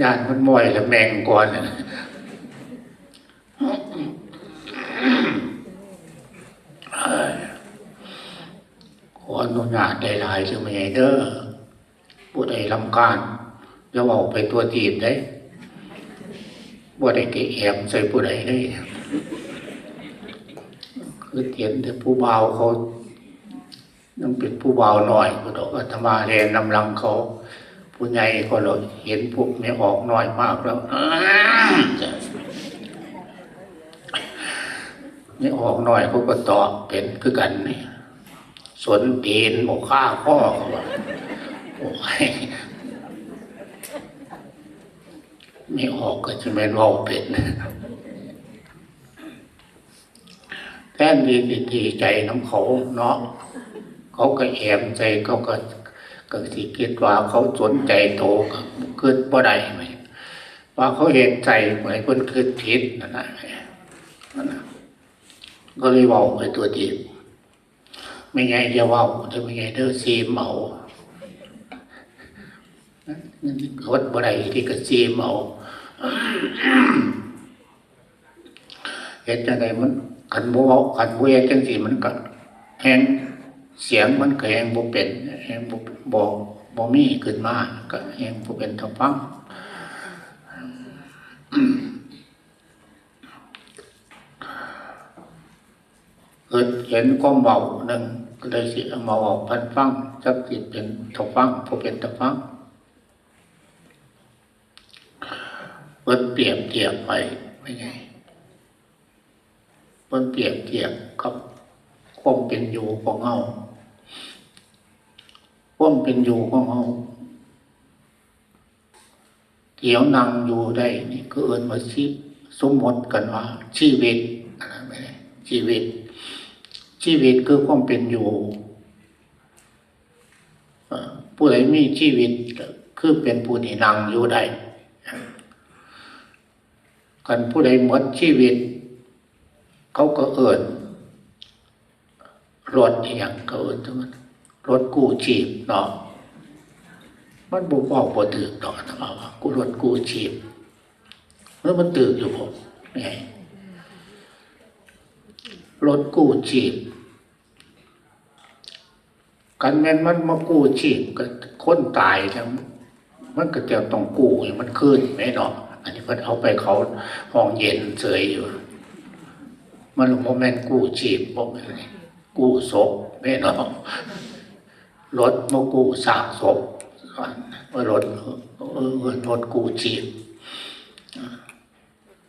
ญาติมันม่อยแล้วแมงก่อนขออนุญาตได้หลายๆใช่ไหมเด้อผู้ใดลำการจะเอาไปตัวจีบได้บ่ได้เกแอบใส่ผู้ใดได้คือเห็นแต่ผู้เบาเขายังเป็นผู้เบาหน่อยก็ดอกอาตมาเรียนนำลังเขา ผู้ใหญ่ก็เลยเห็นพวกไม่ออกน้อยมากแล้วอ้าวไม่ออกน้อยเขาก็ตอบเป็นคือกันนี่สนตีนหมกข้าพ่อเขาโอ้ยไม่ออกก็จะไม่รอเป็นแท่นดีดีใจน้ำเขาเนาะเขาก็แอบใจเขาก็ ก็สิคิดว่าเขาสนใจโตก็คิดบ่ได้ไหมว่าเขาเห็นใจเหมือนคนคิดผิดนั่นนะนั่นนะก็เลยเว้าไปตัวจีบไม่ไงจะเว้าแต่ไม่ไงเด้อซีมเอาคดบ่ได้ที่ก็ซีมเอาเห็นจังไดมันคันบ่เว้าคันบ่เอจังซี่มันก็แฮง เสียงมันก็แหงบ่เป็นแหงบ่บ่บ่มีขึ้นมาก็แหงบ่เป็นทฟังเกิดเห็นความเบาหนึ่งก็เลยสิเมาออกพันฟังจักสิเป็นทฟังบ่เป็นทฟังเพิ่นเปรียบเทียบไปไม่ไงเพิ่นเปรียบเทียบกับความเป็นอยู่ของเฮา ความเป็นอยู่ของเราเดี๋ยวนั่งอยู่ได้นี่ก็เอินว่าชีสมมติกันว่า ชีวิตอะไม่ได้ชีวิต ชีวิตคือความเป็นอยู่ผู้ใดมีชีวิตคือเป็นผู้ที่นั่งอยู่ได้กันผู้ใดหมดชีวิต เขาก็เอินรถอย่างก็เอินทั้งนั้น รถกู้ชีพเนาะมันบ่บอกบ่ตื่นดอกนะว่ากูรถกู้ชีพแล้วมันตื่นอยู่ผมไงรถกู้ชีพกันแม่นมันมากู้ชีพก็คนตายแล้วมันก็จะต้องกู้มันขึ้นไหมเนาะอันนี้เพิ่นเอาไปเขาห้องเย็นเฉยอยู่ มันโมเมนต์กู้ชีพบ่แม่นกู้ศพแม่เนาะ รถมกูสางศพรถรถกู้ชีพ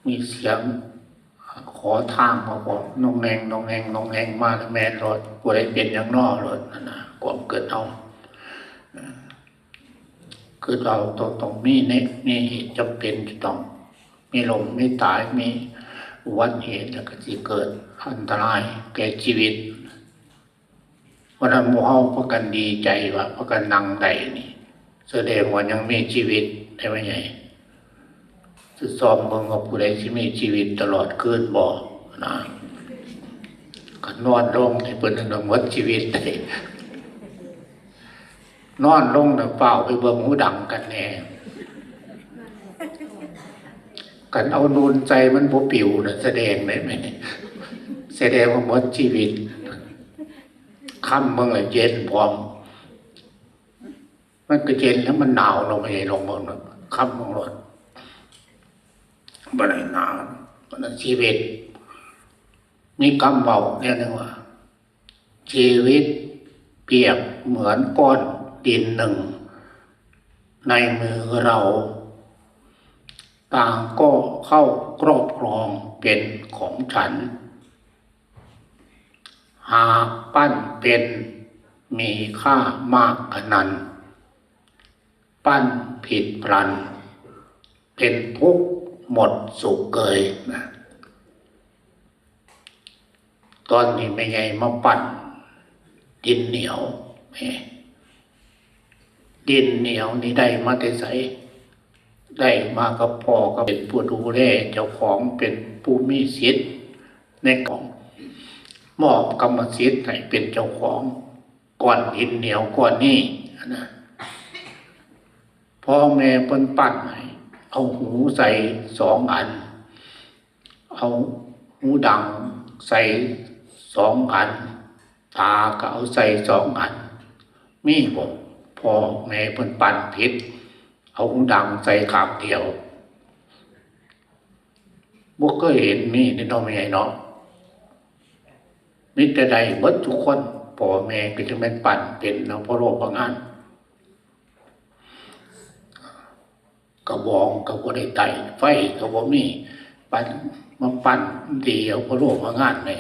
มีเสียงขอทางมาบอกน้องแนงน้องแนงน้องแนงมาแล้วแม่นรถกูได้เป็นอย่างนอรถนะความเกิดเอาคือเราต้องต้องมีเนมีเหตุจำเป็นจะต้อง มีลมมีตายมีอุบัติเหตุแล้วก็จะเกิดอันตรายแก่ชีวิต วันนั้นหมู่เฮาพากันดีใจว่าพรากันนั่งได้นี่แสดงว่ายังมีชีวิตได้ไหมไงจะซ้อมเบิ่งว่าผู้ใดที่มีชีวิตตลอดคืนบ่นะก็นอนลงให้เพิ่นนึกหมดชีวิตได้นอนลงน่ะเฝ้าไปเบิ่งหูดังกันแน่กันเอานูนใจมันบ่ปิวน่ะแสดงได้ไหมแสดงว่าหมดชีวิต ค่ำเมันเลยเย็นพร้อม มันก็เย็นแล้วมันหนาวลงไปลงบนค่ำของรถบันไดหนาวบันไดชีวิตมีคำเบาเนี่ยนึงว่า ชีวิตเปรียบเหมือนก้อนดินหนึ่ง ในมือเรา ต่างก็เข้าครอบครองเป็นของฉัน หาปั้นเป็นมีค่ามากขนาดปั้นผิดพลัน เป็นทุกข์หมดสุขเกยนะตอนนี้ไม่ไงมาปั้นดินเหนียวแหมดินเหนียวนี่ได้มาแต่ใสได้มากับพ่อก็เป็นผู้ดูแลเจ้าของเป็นผู้มีสิทธิ์ในของ มอบกรรมสิทธิ์ให้เป็นเจ้าของก้อนหินเหนียวก้อนนี้นะพ่อแม่เพิ่นปั้นให้เอาหูใส่สองอัน เอาหูดังใส่สองอัน ตาก็เอาใส่สองอัน มีบอกพ่อแม่เพิ่นปั่นผิด เอาหูดังใส่ขางเดียวบ่เคยเห็นมีในน้องใหญ่เนาะ มิต่ใดเบิดทุกคนพ่อแม่ก็จะเป็นปั่นเป็นเนาะพราะโรคบางอันกระบองก็บ่ได้ไต่ไฟก็บ่มีปั่นมาปั่นเดียวพราะโรคบางอันแม่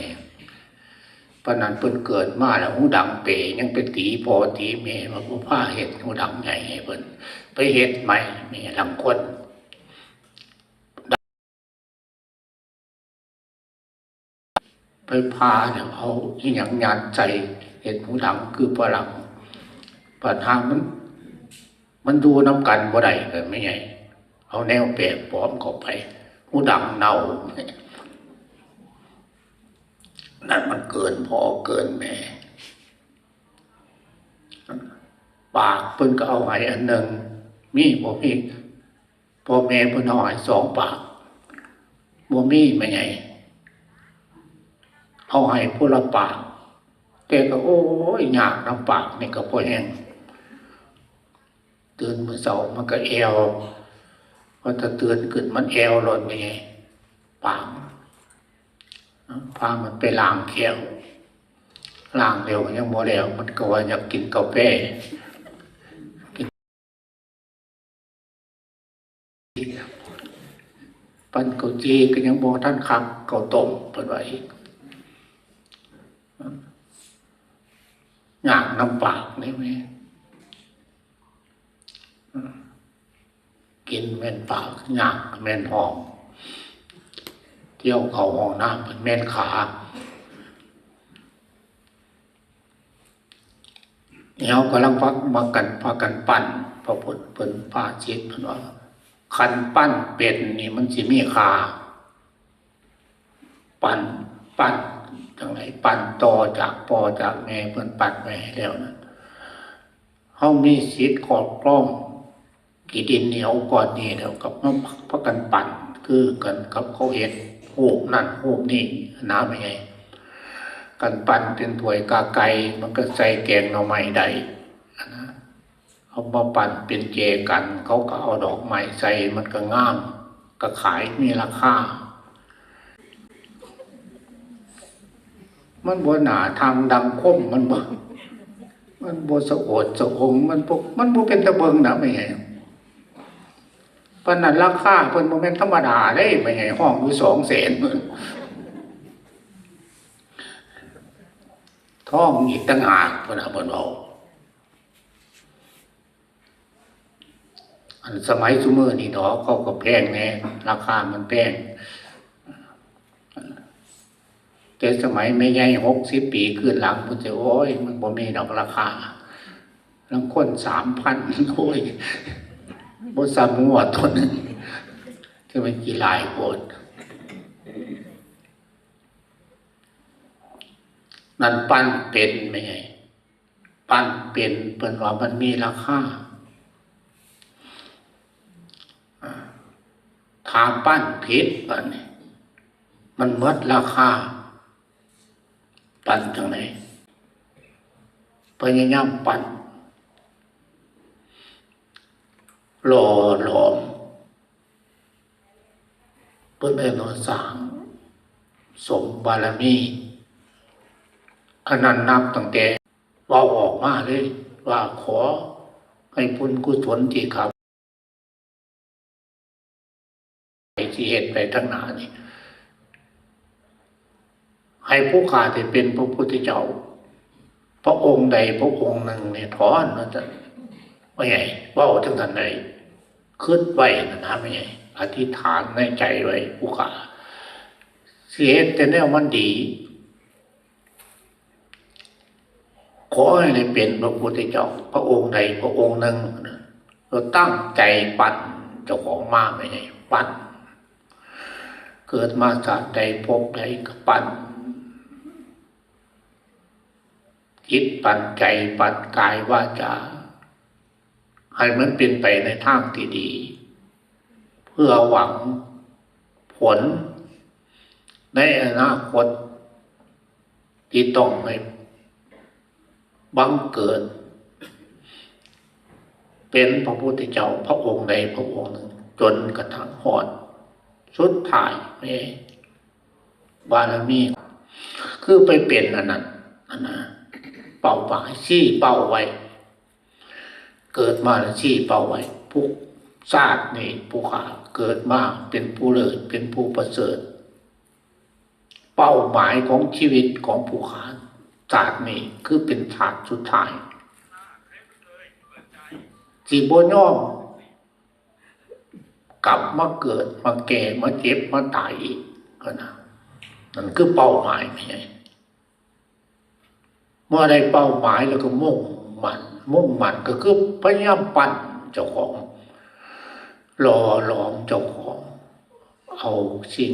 ปนันเพิ่นเกิดมาแล้วหูดังเปยยังเป็นตีพ่อตีแม่มาบ่พาเฮ็ดหูดังใหญ่ให้เพิ่นไปเฮ็ดใหม่แม่ลำคน ไปพาเนี่ยเอาอีหยังยานใจเห็นหูดังคือพลังปัญหามัน มันดูน้ำกันบ่ได้เลยไม่ไงเอาแนวแปลกปลอมเข้าไปหูดังเน่านั่นมันเกินพอเกินแม่ปากเพิ่นก็เอาไห้อันหนึ่งมีบ่มีพ่อแม่เพิ่นเอาไห้สองปากบ่มีไม่ไง เอาให้ผู้ละปากแกก็โอ้ยยากน้ำปากนี่ก็พอแห้งตื่นมือเสามันก็แอวพอถ้าตื่นขึ้นมันแอวหล่นไปไงปากพามันไปล้างแก้วล้างเร็วยังโมแล้วมันก็ว่าอยากกินกาแฟกินปั้นเกาจีก็ยังโมท่านคักเกาต้มเป็นไว้ งากน้ำปากนี่ไหมกินแม่นปากงากแม่นหอมเที่ยวเขาห้องน้ำเป็นแม่นขาเนี่ยกำลังฟักมากันพากันปั้นพระพุทธเป็นผ้าชิดเพิ่นว่าคันปั้นเป็นนี่มันสิมีขาปั้นปั้น ไหนปั่นต่อจากปอจากแม่เพิ่นปั่นไปให้แล้วนะเฮามีสิทธิ์ขอบกล้องกีดินเหนียวก่อนนี่แล้วกับมาพักกันปั่นคือกันกับเขาเห็นหูนั่นหูนี่น้ำยังไงกันปั่นเป็นถ้วยกาไก่มันก็ใส่แกงหน่อไม้ใดนะเอามาปั่นเป็นเจกัน เขาก็เอาดอกไม้ใส่มันก็งาม ก็ขายมีราคา มันบ่หนาทางดังคมมันบ่มันบ่สะโอดสะองมันบ่มันบ่เป็นตะเบิงนะไม่ไงปนันราคาเพิ่นบ่แม่นธรรมดาเด้ไม่ไงห้องอยู่2แสนเพิ่นท้องอีกต่างหากเพิ่นน่ะเพิ่นเว้าอันสมัยซุมื้อนี้ดอกเขาก็แพงแน่ราคามันแพง แต่สมัยไม่ใหญ่หกสิบปีขึ้นหลังพุทธโอ้ยมันบ่มีดอกราคาลังคนสามพันโอ้ยบ่ซ้ำหัวตัวหนึงที่มันกี่หลายโพดนั่นปั้นเป็นไม่ไงปั้นเป็นเป็นว่ามันมีราคาอ่าถ้าปั้นผิดอันนี้มันมดราคา ปั่นจังไหนพยายามปั่นหล่อหลอมเพื่อเป็นหนสร้างสมบารมีอันนั้นนับตั้งแต่ว่าออกมาเลย ว่าขอให้พุญกุศลที่ครับที่เหตุไปทั้งหนานี่ ให้ผู้ขาดที่เป็นพระพุทธเจ้า พระองค์ใดพระองค์หนึ่งเนี่ยถอนมันจะว่าไงว่าจังทันใดขึ้นไว้นะนะไม่ไงอธิษฐานในใจไว้ผู้ขาเสียแต่แนวมันดี ขอให้ได้เป็นพระพุทธเจ้า พระองค์ใดพระองค์หนึ่งเราตั้งใจปั่นเจ้าของมาไม่ไงปั่นเกิดมาจากใดพบใดก็ปั่น จิตปั่นใจปั่นกายว่าจะให้มันเป็นไปในทางที่ดี เพื่อหวังผล ในอนาคต ที่ต้องให้บังเกิด เป็นพระพุทธเจ้าพระองค์ใดพระองค์หนึ่ง จนกระทั่งหอด สุดท้ายไม่บารมี คือไปเป็นอันนั้นอันนะ เป่าปากชี้เป่าไว้ เกิดมาแล้วชี้เป่าไว้ผู้ชาตินี่ผู้ขาเกิดมาเป็นผู้เลิศเป็นผู้ประเสริฐ เป้าหมายของชีวิตของผู้ขาชาตินี้คือเป็นชาติสุดท้ายจีโบย่อมกลับมาเกิดมาแก่มาเจ็บมาตายอีกก็นะนั่นคือเป้าหมายไม่ใช่ เมื่อได้เป้าหมายแล้วก็มุ่งมันมุ่งมันก็คือพยายามปั่นเจ้าของหล่อหลอมเจ้าของ เอาสิ่ง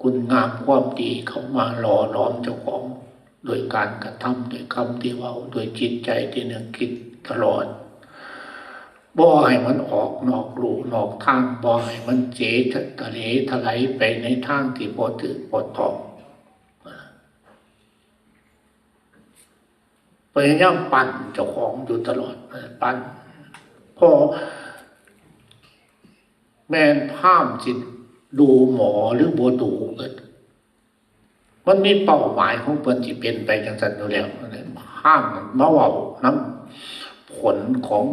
คุณงามความดีเข้ามาหล่อหลอมเจ้าของ โดยการกระทำโดยคำที่เว่าโดยจิตใจที่นึกคิดตลอดบ่ให้มันออกนอกลูนอกทางบ่ให้มันเจทะเลทลายไปในทางที่บ่ถือบ่ตอง พยายามปั่นเจ้าของอยู่ตลอดปั่นพอแม่นพามสิดูหมอหรือบ่ดูเกิดมันมีเป้าหมายของเปิ้นที่เป็นไปจังสันอยู่แล้วห้ามมาเว้าน้ำผลของ